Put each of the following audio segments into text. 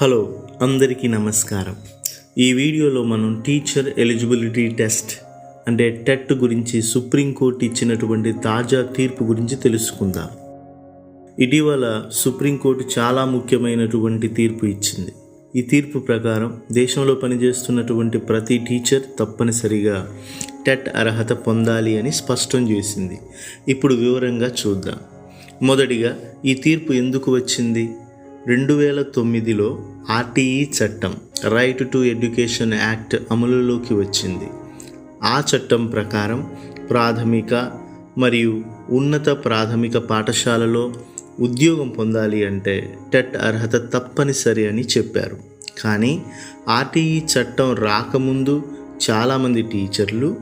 Hello అందరికీ నమస్కారం. ఈ వీడియోలో మనం టీచర్ ఎలిజిబిలిటీ టెస్ట్ అంటే టెట్ గురించి సుప్రీంకోర్టు ఇచ్చినటువంటి తాజా తీర్పు గురించి తెలుసుకుందాం. ఇటీవల సుప్రీంకోర్టు చాలా ముఖ్యమైనటువంటి తీర్పు ఇచ్చింది. ఈ తీర్పు ప్రకారం దేశంలో పనిచేస్తున్నటువంటి ప్రతి టీచర్ తప్పనిసరిగా టెట్ అర్హత పొందాలి అని స్పష్టం చేసింది. ఇప్పుడు వివరంగా చూద్దాం. మొదటిగా ఈ తీర్పు ఎందుకు వచ్చింది? రెండు వేల తొమ్మిదిలో ఆర్టీఈ చట్టం రైట్ టు ఎడ్యుకేషన్ యాక్ట్ అమలులోకి వచ్చింది. ఆ చట్టం ప్రకారం ప్రాథమిక మరియు ఉన్నత ప్రాథమిక పాఠశాలలో ఉద్యోగం పొందాలి అంటే టెట్ అర్హత తప్పనిసరి అని చెప్పారు. కానీ ఆర్టీఈ చట్టం రాకముందు చాలామంది టీచర్లు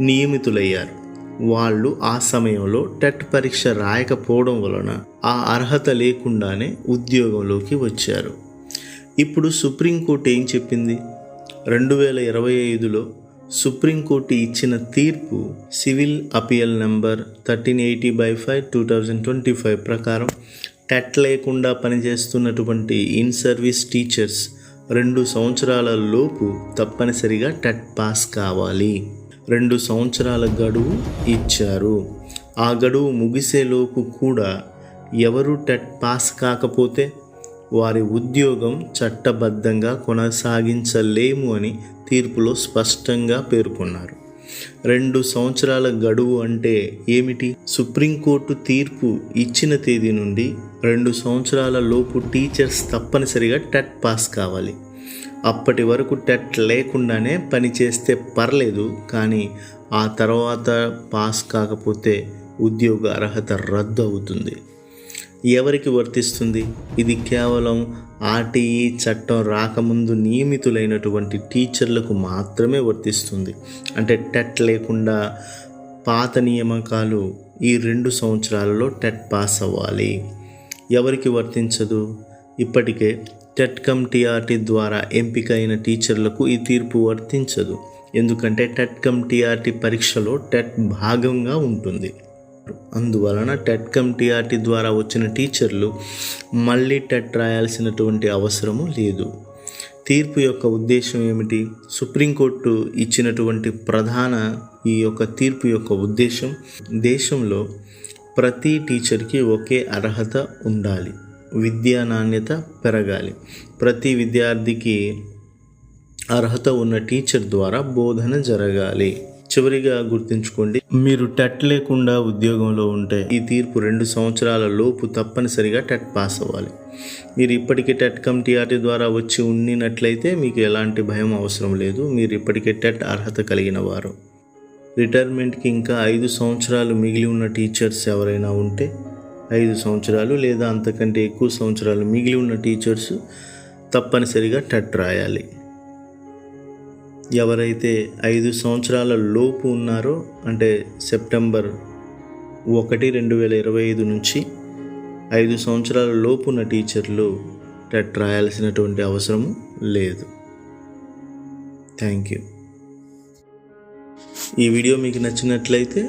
నియమితులయ్యారు. వాళ్ళు ఆ సమయంలో టెట్ పరీక్ష రాయకపోవడం వలన ఆ అర్హత లేకుండానే ఉద్యోగంలోకి వచ్చారు. ఇప్పుడు సుప్రీంకోర్టు ఏం చెప్పింది? రెండు వేల ఇరవై ఐదులో సుప్రీంకోర్టు ఇచ్చిన తీర్పు civil appeal number thirteen eighty by five two thousand twenty five ప్రకారం టెట్ లేకుండా పనిచేస్తున్నటువంటి ఇన్ సర్వీస్ టీచర్స్ రెండు సంవత్సరాల లోపు తప్పనిసరిగా టెట్ పాస్ కావాలి. రెండు సంవత్సరాల గడువు ఇచ్చారు. ఆ గడువు ముగిసేలోపు కూడా ఎవరు టెట్ పాస్ కాకపోతే వారి ఉద్యోగం చట్టబద్ధంగా కొనసాగించలేము అని తీర్పులో స్పష్టంగా పేర్కొన్నారు. రెండు సంవత్సరాల గడువు అంటే ఏమిటి? సుప్రీంకోర్టు తీర్పు ఇచ్చిన తేదీ నుండి రెండు సంవత్సరాల లోపు టీచర్స్ తప్పనిసరిగా టెట్ పాస్ కావాలి. అప్పటి వరకు టెట్ లేకుండానే పని చేస్తే పర్లేదు కానీ ఆ తర్వాత పాస్ కాకపోతే ఉద్యోగ అర్హత రద్దు అవుతుంది. ఎవరికి వర్తిస్తుంది? ఇది కేవలం ఆర్టీఈ చట్టం రాకముందు నియమితులైనటువంటి టీచర్లకు మాత్రమే వర్తిస్తుంది. అంటే టెట్ లేకుండా పాత నియామకాలు ఈ రెండు సంవత్సరాలలో టెట్ పాస్ అవ్వాలి. ఎవరికి వర్తించదు? ఇప్పటికే టెట్కమ్ టీఆర్టీ ద్వారా ఎంపిక అయిన టీచర్లకు ఈ తీర్పు వర్తించదు. ఎందుకంటే టెట్కమ్ టీఆర్టీ పరీక్షలో టెట్ భాగంగా ఉంటుంది. అందువలన టెట్కమ్ టీఆర్టీ ద్వారా వచ్చిన టీచర్లు మళ్ళీ టెట్ రాయాల్సినటువంటి అవసరము లేదు. తీర్పు యొక్క ఉద్దేశం ఏమిటి? సుప్రీంకోర్టు ఇచ్చినటువంటి ప్రధాన ఈ యొక్క తీర్పు యొక్క ఉద్దేశం దేశంలో ప్రతి టీచర్కి ఒకే అర్హత ఉండాలి. విద్యా నాణ్యత పెరగాలి. ప్రతి విద్యార్థికి అర్హత ఉన్న టీచర్ ద్వారా బోధన జరగాలి. చివరిగా గుర్తుంచుకోండి మీరు టెట్ లేకుండా ఉద్యోగంలో ఉంటే ఈ తీర్పు రెండు సంవత్సరాల లోపు తప్పనిసరిగా టెట్ పాస్ అవ్వాలి. మీరు ఇప్పటికే టెట్ కమ్ టీఆర్టీ ద్వారా వచ్చి ఉండినట్లయితే మీకు ఎలాంటి భయం అవసరం లేదు. మీరు ఇప్పటికే టెట్ అర్హత కలిగిన వారు. రిటైర్మెంట్కి ఇంకా ఐదు సంవత్సరాలు మిగిలి ఉన్న టీచర్స్ ఎవరైనా ఉంటే ఐదు సంవత్సరాలు లేదా అంతకంటే ఎక్కువ సంవత్సరాలు మిగిలి ఉన్న టీచర్స్ తప్పనిసరిగా టెట్ రాయాలి. ఎవరైతే ఐదు సంవత్సరాల లోపు ఉన్నారో అంటే సెప్టెంబర్ ఒకటి రెండు వేల ఇరవై ఐదు నుంచి ఐదు సంవత్సరాల లోపు ఉన్న టీచర్లు టెట్ రాయాల్సినటువంటి అవసరము లేదు. Thank you. ఈ వీడియో మీకు నచ్చినట్లయితే